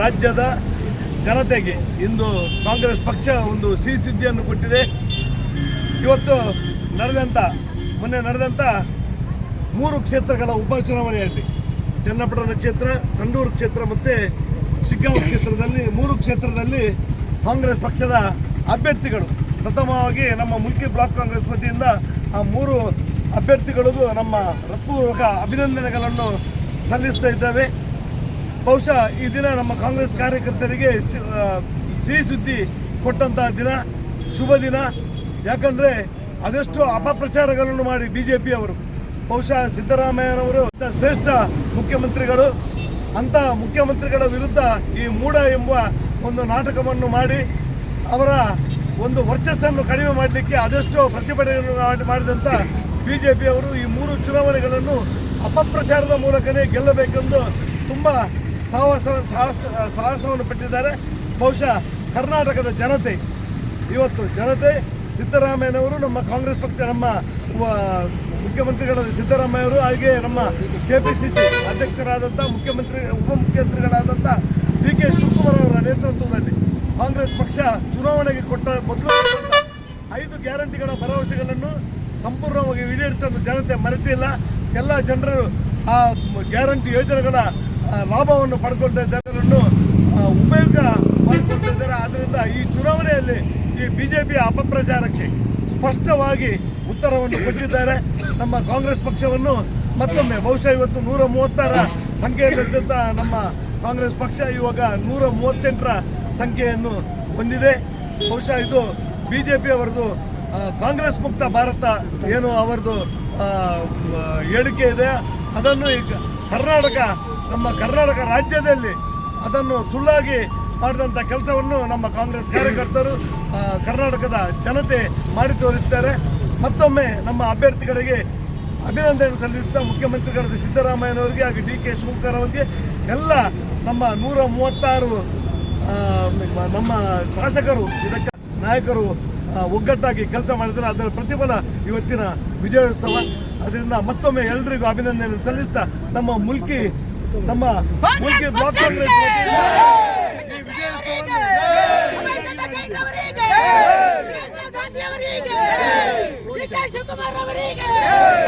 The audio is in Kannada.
ರಾಜ್ಯದ ಜನತೆಗೆ ಇಂದು ಕಾಂಗ್ರೆಸ್ ಪಕ್ಷ ಒಂದು ಸಿಹಿ ಸುದ್ದಿಯನ್ನು ಕೊಟ್ಟಿದೆ. ಇವತ್ತು ನಡೆದಂಥ ಮೊನ್ನೆ ನಡೆದಂಥ ಮೂರು ಕ್ಷೇತ್ರಗಳ ಉಪಚುನಾವಣೆಯಲ್ಲಿ ಚನ್ನಪಟ್ಟಣ ಕ್ಷೇತ್ರ ಸಂಡೂರು ಕ್ಷೇತ್ರ ಮತ್ತು ಶಿಗ್ಗಾಂವ್ ಕ್ಷೇತ್ರದಲ್ಲಿ, ಮೂರು ಕ್ಷೇತ್ರದಲ್ಲಿ ಕಾಂಗ್ರೆಸ್ ಪಕ್ಷದ ಅಭ್ಯರ್ಥಿಗಳು. ಪ್ರಥಮವಾಗಿ ನಮ್ಮ ಮುಲ್ಕಿ ಬ್ಲಾಕ್ ಕಾಂಗ್ರೆಸ್ ವತಿಯಿಂದ ಆ ಮೂರು ಅಭ್ಯರ್ಥಿಗಳಿಗೂ ನಮ್ಮ ಹೃತ್ಪೂರ್ವಕ ಅಭಿನಂದನೆಗಳನ್ನು ಸಲ್ಲಿಸ್ತಾ ಇದ್ದೇವೆ. ಬಹುಶಃ ಈ ದಿನ ನಮ್ಮ ಕಾಂಗ್ರೆಸ್ ಕಾರ್ಯಕರ್ತರಿಗೆ ಸಿಹಿ ಸುದ್ದಿ ಕೊಟ್ಟಂತಹ ದಿನ, ಶುಭ ದಿನ. ಯಾಕಂದ್ರೆ ಅದೆಷ್ಟು ಅಪಪ್ರಚಾರಗಳನ್ನು ಮಾಡಿ ಬಿಜೆಪಿ ಅವರು. ಬಹುಶಃ ಸಿದ್ದರಾಮಯ್ಯನವರು ಶ್ರೇಷ್ಠ ಮುಖ್ಯಮಂತ್ರಿಗಳು. ಅಂತ ಮುಖ್ಯಮಂತ್ರಿಗಳ ವಿರುದ್ಧ ಈ ಮೂಡ ಎಂಬ ಒಂದು ನಾಟಕವನ್ನು ಮಾಡಿ, ಅವರ ಒಂದು ವರ್ಚಸ್ಸನ್ನು ಕಡಿಮೆ ಮಾಡಲಿಕ್ಕೆ ಅದೆಷ್ಟು ಪ್ರತಿಭಟನೆಗಳನ್ನು ಮಾಡಿ- ಮಾಡಿದಂಥ ಬಿಜೆಪಿ ಅವರು ಈ ಮೂರು ಚುನಾವಣೆಗಳನ್ನು ಅಪಪ್ರಚಾರದ ಮೂಲಕನೇ ಗೆಲ್ಲಬೇಕೆಂದು ತುಂಬ ಸಾಹಸ ಸಾಹಸ, ಸಾಹಸವನ್ನು ಪಟ್ಟಿದ್ದಾರೆ. ಬಹುಶಃ ಕರ್ನಾಟಕದ ಜನತೆ, ಇವತ್ತು ಜನತೆ ಸಿದ್ದರಾಮಯ್ಯನವರು ನಮ್ಮ ಕಾಂಗ್ರೆಸ್ ಪಕ್ಷ, ನಮ್ಮ ಮುಖ್ಯಮಂತ್ರಿಗಳಾದ ಸಿದ್ದರಾಮಯ್ಯವರು ಹಾಗೆ ನಮ್ಮ ಕೆ ಪಿ ಸಿ ಸಿ ಅಧ್ಯಕ್ಷರಾದಂಥ ಮುಖ್ಯಮಂತ್ರಿ, ಉಪಮುಖ್ಯಮಂತ್ರಿಗಳಾದಂಥ ಡಿ ಕೆ ಶಿವಕುಮಾರ್ ಅವರ ನೇತೃತ್ವದಲ್ಲಿ ಕಾಂಗ್ರೆಸ್ ಪಕ್ಷ ಚುನಾವಣೆಗೆ ಕೊಟ್ಟ ಮೊದಲು ಐದು ಗ್ಯಾರಂಟಿಗಳ ಭರವಸೆಗಳನ್ನು ಸಂಪೂರ್ಣವಾಗಿ ಈಡೇರಿಸಲು ಜನತೆ ಮರೆತಿಲ್ಲ. ಎಲ್ಲ ಜನರು ಆ ಗ್ಯಾರಂಟಿ ಯೋಜನೆಗಳ ಲಾಭವನ್ನು ಪಡ್ಕೊಳ್ತಾ ಇದ್ದಾರೆ ಉಪಯೋಗ ಮಾಡಿಕೊಳ್ತಾ ಇದ್ದಾರೆ ಆದ್ದರಿಂದ ಈ ಚುನಾವಣೆಯಲ್ಲಿ ಈ ಬಿ ಜೆ ಪಿಯ ಅಪಪ್ರಚಾರಕ್ಕೆ ಸ್ಪಷ್ಟವಾಗಿ ಉತ್ತರವನ್ನು ಕೊಟ್ಟಿದ್ದಾರೆ. ನಮ್ಮ ಕಾಂಗ್ರೆಸ್ ಪಕ್ಷವನ್ನು ಮತ್ತೊಮ್ಮೆ ಬಹುಶಃ ಇವತ್ತು ನೂರ ಮೂವತ್ತರ ಸಂಖ್ಯೆಯಲ್ಲಿದ್ದಂಥ ನಮ್ಮ ಕಾಂಗ್ರೆಸ್ ಪಕ್ಷ ಇವಾಗ ನೂರ ಮೂವತ್ತೆಂಟರ ಸಂಖ್ಯೆಯನ್ನು ಹೊಂದಿದೆ. ಬಹುಶಃ ಇದು ಬಿ ಅವರದು ಆ, ಕಾಂಗ್ರೆಸ್ ಮುಕ್ತ ಭಾರತ ಏನು ಅವರದು ಹೇಳಿಕೆ ಇದೆ. ಅದನ್ನು ಈಗ ಕರ್ನಾಟಕ ನಮ್ಮ ಕರ್ನಾಟಕ ರಾಜ್ಯದಲ್ಲಿ ಅದನ್ನು ಸುಳ್ಳಾಗಿ ಮಾಡಿದಂಥ ಕೆಲಸವನ್ನು ನಮ್ಮ ಕಾಂಗ್ರೆಸ್ ಕಾರ್ಯಕರ್ತರು ಕರ್ನಾಟಕದ ಜನತೆ ಮಾಡಿ ತೋರಿಸ್ತಾರೆ. ಮತ್ತೊಮ್ಮೆ ನಮ್ಮ ಅಭ್ಯರ್ಥಿಗಳಿಗೆ ಅಭಿನಂದನೆ ಸಲ್ಲಿಸ್ತಾ ಮುಖ್ಯಮಂತ್ರಿಗಳಾದ ಸಿದ್ದರಾಮಯ್ಯನವರಿಗೆ ಹಾಗೂ ಡಿ ಕೆ ಶಿವಕುಮಾರ್ ಅವರಿಗೆ ಎಲ್ಲ ನಮ್ಮ ನೂರ ಮೂವತ್ತಾರು ನಮ್ಮ ಶಾಸಕರು, ಇದಕ್ಕೆ ನಾಯಕರು ಒಗ್ಗಟ್ಟಾಗಿ ಕೆಲಸ ಮಾಡಿದರೆ ಅದರ ಪ್ರತಿಫಲ ಇವತ್ತಿನ ವಿಜಯೋತ್ಸವ. ಅದರಿಂದ ಮತ್ತೊಮ್ಮೆ ಎಲ್ರಿಗೂ ಅಭಿನಂದನೆ ಸಲ್ಲಿಸ್ತಾ ನಮ್ಮ ಮುಲ್ಕಿ ನಮ್ಮ ಮುಲ್ಕಿ ಬ್ಲಾಕ್ ಕಾಂಗ್ರೆಸ್ ಶಿವಕುಮಾರ್ ಅವರಿಗೆ!